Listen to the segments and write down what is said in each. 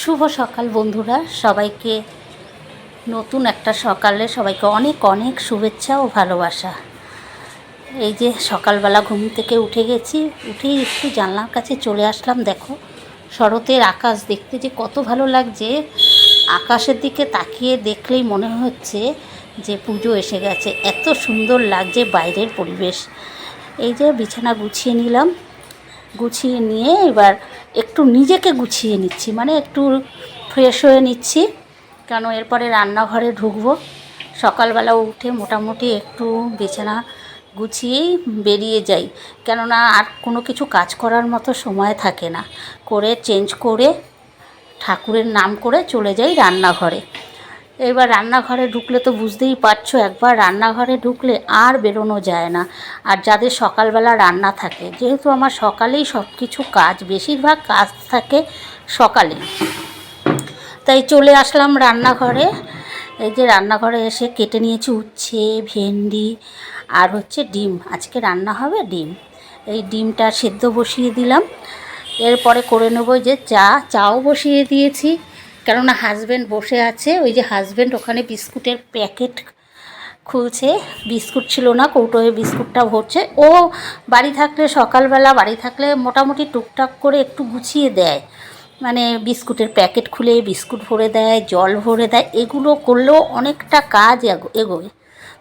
শুভ সকাল বন্ধুরা। সবাইকে নতুন একটা সকালে সবাইকে অনেক অনেক শুভেচ্ছা ও ভালোবাসা। এই যে সকালবেলা ঘুম থেকে উঠে গেছি, উঠেই একটু জানলার কাছে চলে আসলাম, দেখো। শরতের আকাশ দেখতে যে কত ভালো লাগছে। আকাশের দিকে তাকিয়ে দেখলেই মনে হচ্ছে যে পুজো এসে গেছে। এত সুন্দর লাগছে বাইরের পরিবেশ। এই যে বিছানা গুছিয়ে নিলাম। গুছিয়ে নিয়ে এবার একটু নিজেকে গুছিয়ে নিচ্ছি মানে একটু ফ্রেশ হয়ে নিচ্ছি। কেন এরপরে রান্নাঘরে ঢুকবো। সকালবেলা উঠে মোটামুটি একটু বিছানা গুছিয়েই বেরিয়ে যাই। কেননা আর কোনো কিছু কাজ করার মতো সময় থাকে না। করে চেঞ্জ করে ঠাকুরের নাম করে চলে যাই রান্নাঘরে। এবার রান্নাঘরে ঢুকলে তো বুঝতেই পারছ, একবার রান্নাঘরে ঢুকলে আর বেরোনো যায় না। আর যাদের সকালবেলা রান্না থাকে, যেহেতু আমার সকালেই সব কিছু কাজ, বেশিরভাগ কাজ থাকে সকালে। তাই চলে আসলাম রান্নাঘরে। এই যে রান্নাঘরে এসে কেটে নিয়েছি উচ্ছে, ভেন্ডি আর হচ্ছে ডিম। আজকে রান্না হবে ডিম। এই ডিমটা সেদ্ধ বসিয়ে দিলাম। এরপরে করে নেব যে চা, চাও বসিয়ে দিয়েছি। কেননা হাজব্যান্ড বসে আছে, ওই যে হাজব্যান্ড ওখানে বিস্কুটের প্যাকেট খুলছে। বিস্কুট ছিল না কৌটোয় বিস্কুটটা ভরছে। ও বাড়ি থাকলে সকালবেলা, বাড়ি থাকলে মোটামুটি টুকটাক করে একটু গুছিয়ে দেয়। মানে বিস্কুটের প্যাকেট খুলে বিস্কুট ভরে দেয়, জল ভরে দেয়, এগুলো করলেও অনেকটা কাজ এগো- এগোয়।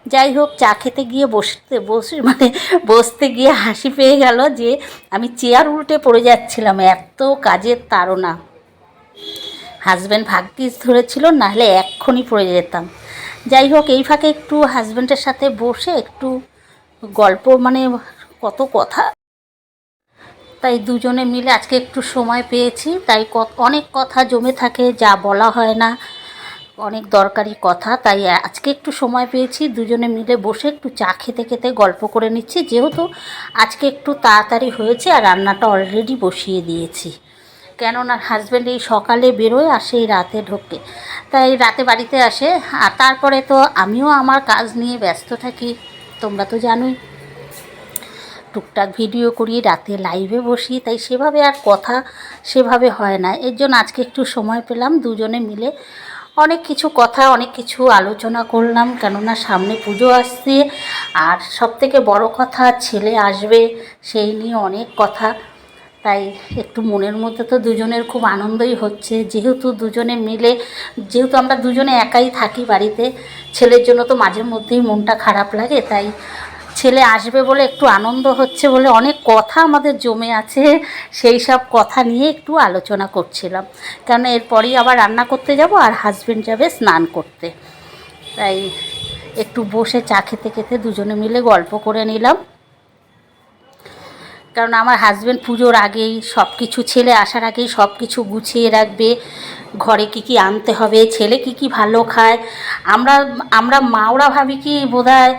যাই হোক, চা খেতে গিয়ে বসতে, বসে মানে বসতে গিয়ে হাসি পেয়ে গেল যে আমি চেয়ার উল্টে পড়ে যাচ্ছিলাম, এত কাজের তাড়না। হাজব্যান্ড ভাগ্যিস ধরেছিল, নাহলে এক্ষুনি পড়ে যেতাম। যাই হোক, এই ফাঁকে একটু হাজব্যান্ডের সাথে বসে একটু গল্প মানে কত কথা। তাই দুজনে মিলে আজকে একটু সময় পেয়েছি, তাই অনেক কথা জমে থাকে, যা বলা হয় না, অনেক দরকারি কথা। তাই আজকে একটু সময় পেয়েছি, দুজনে মিলে বসে একটু চা খেতে খেতে গল্প করে নিচ্ছি। যেহেতু আজকে একটু তাড়াতাড়ি হয়েছে আর রান্নাটা অলরেডি বসিয়ে দিয়েছি। কেননা হাজব্যান্ড এই সকালে বেরোয় আর সেই রাতে ঢোকে। তাই রাতে বাড়িতে আসে। আর তারপরে তো আমিও আমার কাজ নিয়ে ব্যস্ত থাকি, তোমরা তো জানোই। টুকটাক ভিডিও করি, রাতে লাইভে বসি, তাই সেভাবে আর কথা সেভাবে হয় না। এর জন্য আজকে একটু সময় পেলাম, দুজনে মিলে অনেক কিছু কথা, অনেক কিছু আলোচনা করলাম, কেননা সামনে পুজো আসছে। আর সবথেকে বড় কথা, ছেলে আসবে, সেই নিয়ে অনেক কথা তাই একটু মনের মধ্যে তো দুজনের খুব আনন্দই হচ্ছে। যেহেতু দুজনে মিলে, যেহেতু আমরা দুজনে একাই থাকি বাড়িতে, ছেলের জন্য তো মাঝে মধ্যেই মনটা খারাপ লাগে, তাই ছেলে আসবে বলে একটু আনন্দ হচ্ছে বলে অনেক কথা আমাদের জমে আছে, সেই সব কথা নিয়ে একটু আলোচনা করছিলাম। কারণ এরপরেই আবার রান্না করতে যাব আর হাজবেন্ড যাবে স্নান করতে। তাই একটু বসে চা খেতে খেতে দুজনে মিলে গল্প করে নিলাম। কারণ আমার হাজব্যান্ড পুজোর আগেই সব কিছু ছেলে আসার আগেই সব কিছু গুছিয়ে রাখবে। ঘরে কি কি আনতে হবে, ছেলে কি কি ভালো খায়। আমরা আমরা মাওরা ভাবি কি বোধহয়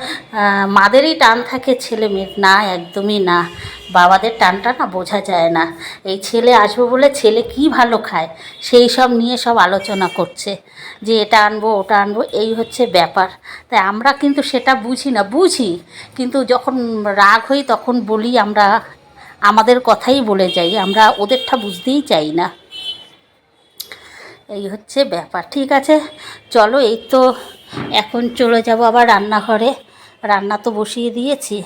মাদেরই টান থাকে ছেলে মেয়ের। না, একদমই না। বাবাদের টানটা না বোঝা যায় না। এই ছেলে আসবে বলে ছেলে কি ভালো খায়, সেই সব নিয়ে সব আলোচনা করছে। যে এটা আনব, ওটা আনব, এই হচ্ছে ব্যাপার। তাই আমরা কিন্তু সেটা বুঝি না, বুঝি। কিন্তু যখন রাগ হই তখন বলি আমরা আমাদের কথাই বলে যাই, আমরা ওদেরটা বুঝতেই চাই না। এই হচ্ছে ব্যাপার, ঠিক আছে? চলো, এই তো এখন চলে যাব আবার রান্নাঘরে। রান্না তো বসিয়ে দিয়েছি।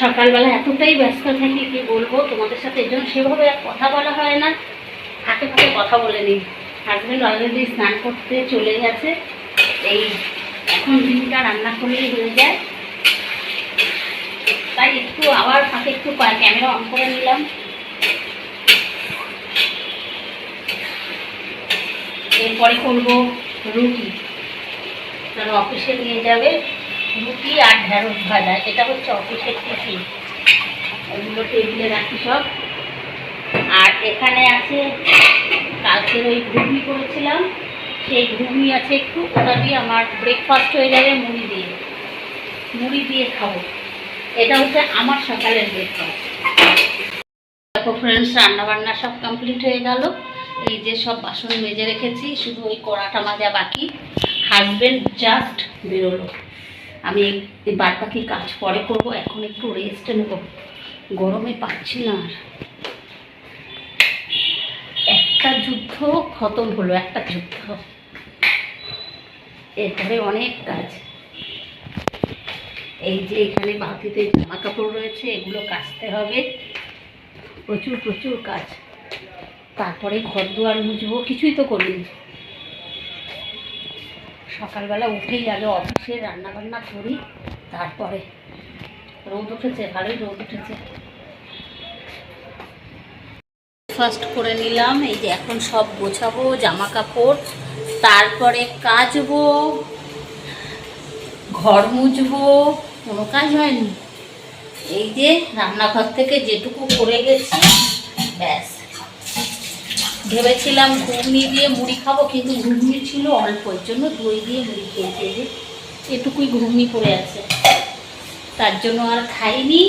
সকালবেলা এতটাই ব্যস্ত থাকি, কি বলব? তোমাদের সাথে জন্য সেভাবে আর কথা বলা হয় না। ফাঁকে ফাঁকে কথা বলে নিই। হাজব্যান্ড অলরেডি স্নান করতে চলে গেছে। এই এখন দিনটা রান্না করলেই হয়ে যায়। তাই একটু আবার ফাঁকে একটু ক্যামেরা অন করে নিলাম। এরপরে করব রুটি। অফিসে নিয়ে যাবে। রুটি আর ঢেঁড়স ভাজা, এটা হচ্ছে অফিসের টিফিন। এগুলো টেবিলে রাখি সব। আর এখানে আছে, কালকের ওই ঘুগনি করেছিলাম। সেই ঘুগনি আছে একটু, ওটা দিয়ে আমার ব্রেকফাস্ট হয়ে যাবে, মুড়ি দিয়ে। মুড়ি দিয়ে খাব। এটা হচ্ছে আমার সকালের ব্রেকফাস্ট দেখো ফ্রেন্ডস রান্নাবান্না সব কমপ্লিট হয়ে গেল। এই যে সব বাসন মেজে রেখেছি, শুধু ওই কড়াটা মাজা বাকি। হাজবেন্ড জাস্ট বেরোলো। আমি এই বাদ বাকি কাজ পরে করব, এখন একটু রেস্ট নেব। গরমে পাচ্ছি না আর। একটা যুদ্ধ খতম হলো, একটা যুদ্ধ। এরপরে অনেক কাজ। এই যে এখানে বাতিতে জামা কাপড় রয়েছে, এগুলো কাচতে হবে। প্রচুর প্রচুর কাজ। তারপরে ঘর দুয়ার মুছবো, কিছুই তো করিনি। সকালবেলা উঠেই আগে অফিসে রান্না বান্না করি, তারপরে রোদ উঠেছে, ভালোই রোদ উঠেছে। ফার্স্ট করে নিলাম, এই যে এখন সব গোছাবো জামা কাপড় তারপরে কাচবো, ঘর মুছবো, কোনো কাজ হয়নি। এই যে রান্নাঘর থেকে যেটুকু করে গেছি, ব্যাস। ভেবেছিলাম ঘুগনি দিয়ে মুড়ি খাব, কিন্তু ঘুগনি ছিল অল্প, এর জন্য দই দিয়ে মুড়ি খেয়েছি এটুকুই ঘুগনি পড়ে আছে। তার জন্য আর খাইনি।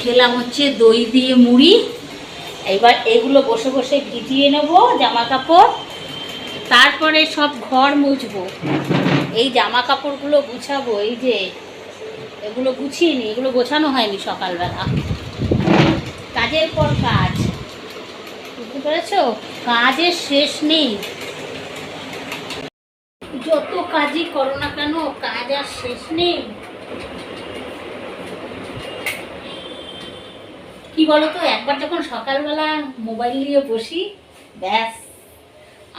খেলাম হচ্ছে দই দিয়ে মুড়ি। এবার এগুলো বসে বসে ভিজিয়ে নেব জামা কাপড় তারপরে সব ঘর মুছবো। এই জামা কাপড়গুলো গুছাবো, এই যে এগুলো গুছিয়ে নি, এগুলো গোছানো হয়নি সকালবেলা। কাজের পর কাজ। পেরেছ কাজের শেষ নেই। যত কাজই করো না কেন, কাজ আর শেষ নেই। কি বলতো, একবার যখন সকালবেলা মোবাইল নিয়ে বসি, ব্যাস।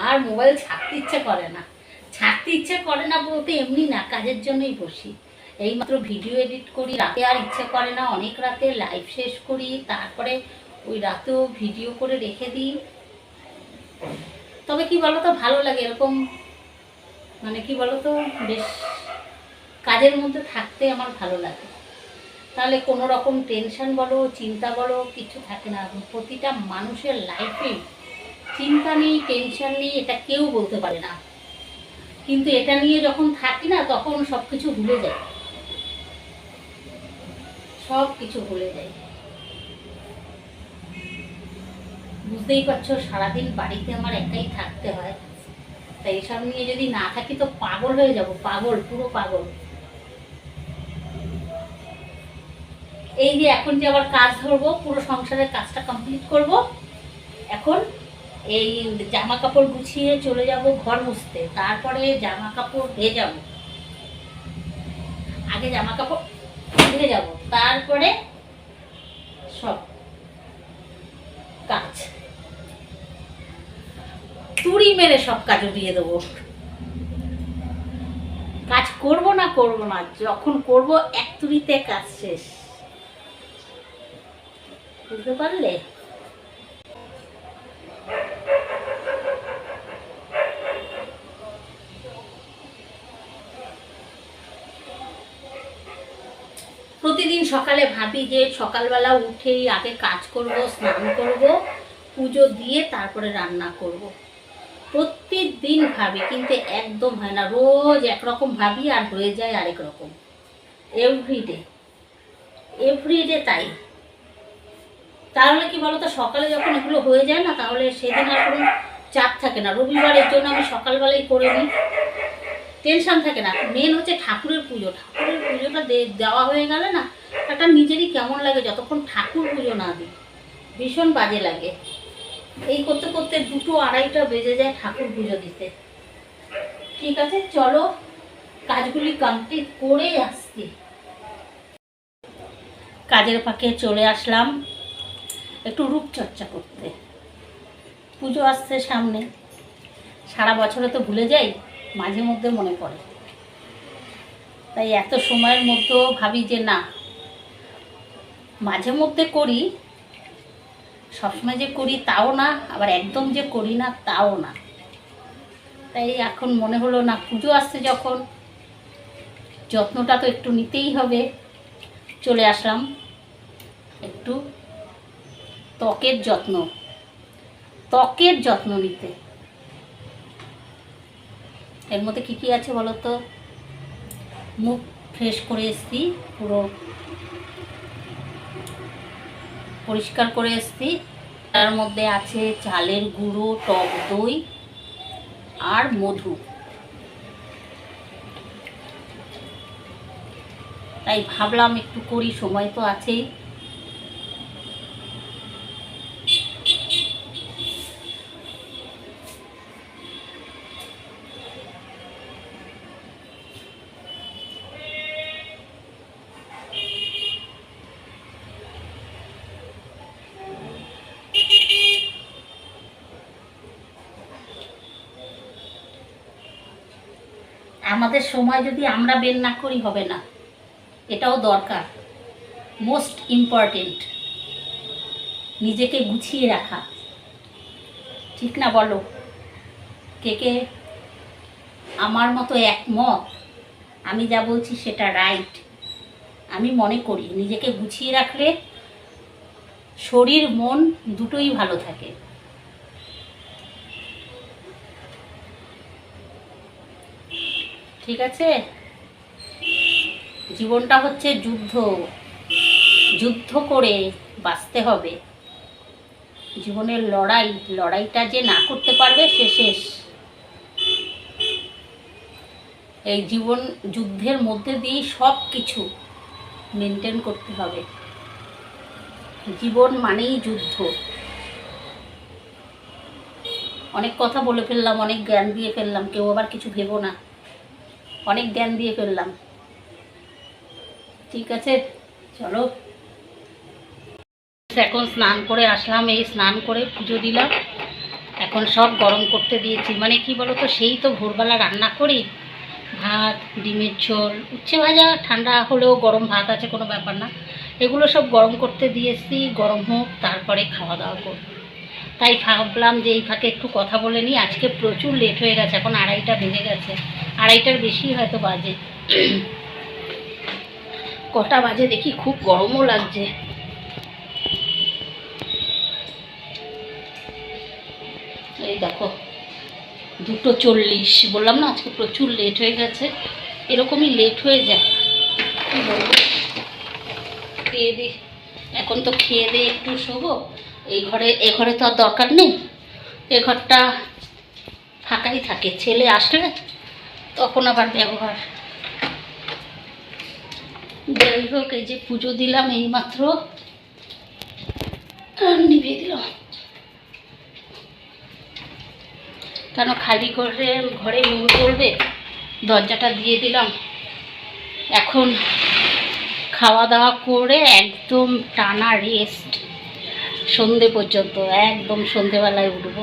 আর মোবাইল ছাড়তে ইচ্ছে করে না। ছাড়তে ইচ্ছে করে না বলতে এমনি না, কাজের জন্যই বসি। এইমাত্র ভিডিও এডিট করি, রাতে আর ইচ্ছে করে না, অনেক রাতে লাইভ শেষ করি, তারপরে ওই রাতেও ভিডিও করে রেখে দিই। তবে কি বলতো, ভালো লাগে এরকম মানে কি বলতো, বেশ কাজের মধ্যে থাকতে আমার ভালো লাগে। তাহলে কোনো রকম টেনশন বলো, চিন্তা বলো, কিছু থাকে না। প্রতিটা মানুষের লাইফে চিন্তা নেই টেনশন নেই, এটা কেউ বলতে পারে না। কিন্তু এটা নিয়ে যখন থাকি না, তখন সব কিছু ভুলে যায় সব কিছু ভুলে যায় বুঝতেই পারছ, সারাদিন বাড়িতে আমার একাই থাকতে হয়। তাই এসব নিয়ে যদি না থাকি তো পাগল হয়ে যাব, পাগল, পুরো পাগল। এই যে এখন যে আবার কাজ ধরবো, পুরো সংসারের কাজটা কমপ্লিট করব, এখন এই জামা কাপড় গুছিয়ে চলে যাব ঘর মুছতে, তারপরে জামা কাপড় ভেজাব আগে জামা কাপড় ভেজাব তারপরে সব কাজ। তুড়ি মেরে সব কাজ উঠিয়ে দেবো। কাজ করব না করব না, যখন করব এক তুড়িতে কাজ শেষ। বুঝতে পারলে? প্রতিদিন সকালে ভাবি যে সকালবেলা উঠেই আগে কাজ করব, স্নান করব, পুজো দিয়ে তারপরে রান্না করব। প্রত্যেক দিন ভাবি, কিন্তু একদম হয় না। রোজ একরকম ভাবি আর হয়ে যায় আরেক রকম। এভরিডে এভরিডে তাই। তাহলে কি বলতো, সকালে যখন এগুলো হয়ে যায় না, তাহলে সেদিন আর কোনো চাপ থাকে না। রবিবারের জন্য আমি সকালবেলাই করে নিই। টেনশন থাকে না। মেন হচ্ছে ঠাকুরের পুজো। ঠাকুরের পুজোটা দেওয়া হয়ে গেলে না একটা নিজেরই কেমন লাগে, যতক্ষণ ঠাকুর পুজো না দিই। ভীষণ বাজে লাগে। এই করতে করতে দুটো আড়াইটা বেজে যায় ঠাকুর পুজো দিতে। ঠিক আছে, চলো কাজগুলি কমপ্লিট করে আসছি। কাজের ফাঁকে চলে আসলাম একটু রূপচর্চা করতে। পুজো আসছে সামনে। সারা বছরে তো ভুলে যাই, মাঝে মধ্যে মনে পড়ে। তাই এত সময়ের মধ্যেও ভাবি যে না, মাঝে মধ্যে করি সবসময় যে করি তাও না, আবার একদম যে করি না তাও না। তাই এখন মনে হলো না, পুজো আসছে যখন, যত্নটা তো একটু নিতেই হবে। চলে আসলাম একটু ত্বকের যত্ন। ত্বকের যত্ন নিতে। এর মধ্যে কী কী আছে বলো তো মুখ ফ্রেশ করে এসছি, পুরো পরিষ্কার করে এসছি। তার মধ্যে আছে চালের গুঁড়ো, টক দই আর মধু। তাই ভাবলাম একটু করি, সময় তো আছেই। আমাদের সময় যদি আমরা বের না করি হবে না। এটাও দরকার। মোস্ট ইম্পর্টেন্ট নিজেকে গুছিয়ে রাখা। ঠিক না বলো? কে কে? আমার মতো একমত। আমি যা বলছি সেটা রাইট আমি মনে করি নিজেকে গুছিয়ে রাখলে শরীর, মন দুটোই ভালো থাকে। ঠিক আছে? জীবনটা হচ্ছে যুদ্ধ। যুদ্ধ করে বাঁচতে হবে। জীবনের লড়াই, লড়াইটা যে না করতে পারবে, সে শেষ। এই জীবন, যুদ্ধের মধ্যে দিয়েই সব কিছু মেনটেন করতে হবে। জীবন মানেই যুদ্ধ। অনেক কথা বলে ফেললাম, অনেক জ্ঞান দিয়ে ফেললাম, কেউ আবার কিছু ভেবো না। অনেক জ্ঞান দিয়ে ফেললাম। ঠিক আছে? চলো। এখন স্নান করে আসলাম, এই স্নান করে পুজো দিলাম। এখন সব গরম করতে দিয়েছি। মানে কি বলো তো সেই তো ভোরবেলা রান্না করি। ভাত, ডিমের ঝোল, উচ্ছে ভাজা, ঠান্ডা হলেও গরম ভাত আছে, কোনো ব্যাপার না। এগুলো সব গরম করতে দিয়েছি, গরম হোক, তারপরে খাওয়া দাওয়া করব। তাই ভাবলাম যে এই ফাঁকে একটু কথা বলে নিই। আজকে প্রচুর লেট হয়ে গেছে, এখন আড়াইটা বেজে গেছে। আড়াইটার বেশি হয়তো বাজে। কটা বাজে দেখি, খুব গরমও লাগছে। এই দেখো, দুটো চল্লিশ। বললাম না, আজকে প্রচুর লেট হয়ে গেছে। এরকমই লেট হয়ে যায়। খেয়ে দি এখন তো খেয়ে দিয়ে একটু শোবো। এই ঘরে, এ ঘরে তো আর দরকার নেই। এ ঘরটা ফাঁকাই থাকে, ছেলে আসলে তখন আবার ব্যবহার। যাই হোক, এই যে পুজো দিলাম এইমাত্র। আর নিভিয়ে দিলাম। কেন খালি করে ঘরে নুন পড়বে দরজাটা দিয়ে দিলাম। এখন খাওয়া দাওয়া করে একদম টানা রেস্ট সন্ধে পর্যন্ত একদম সন্ধেবেলায় উঠবো।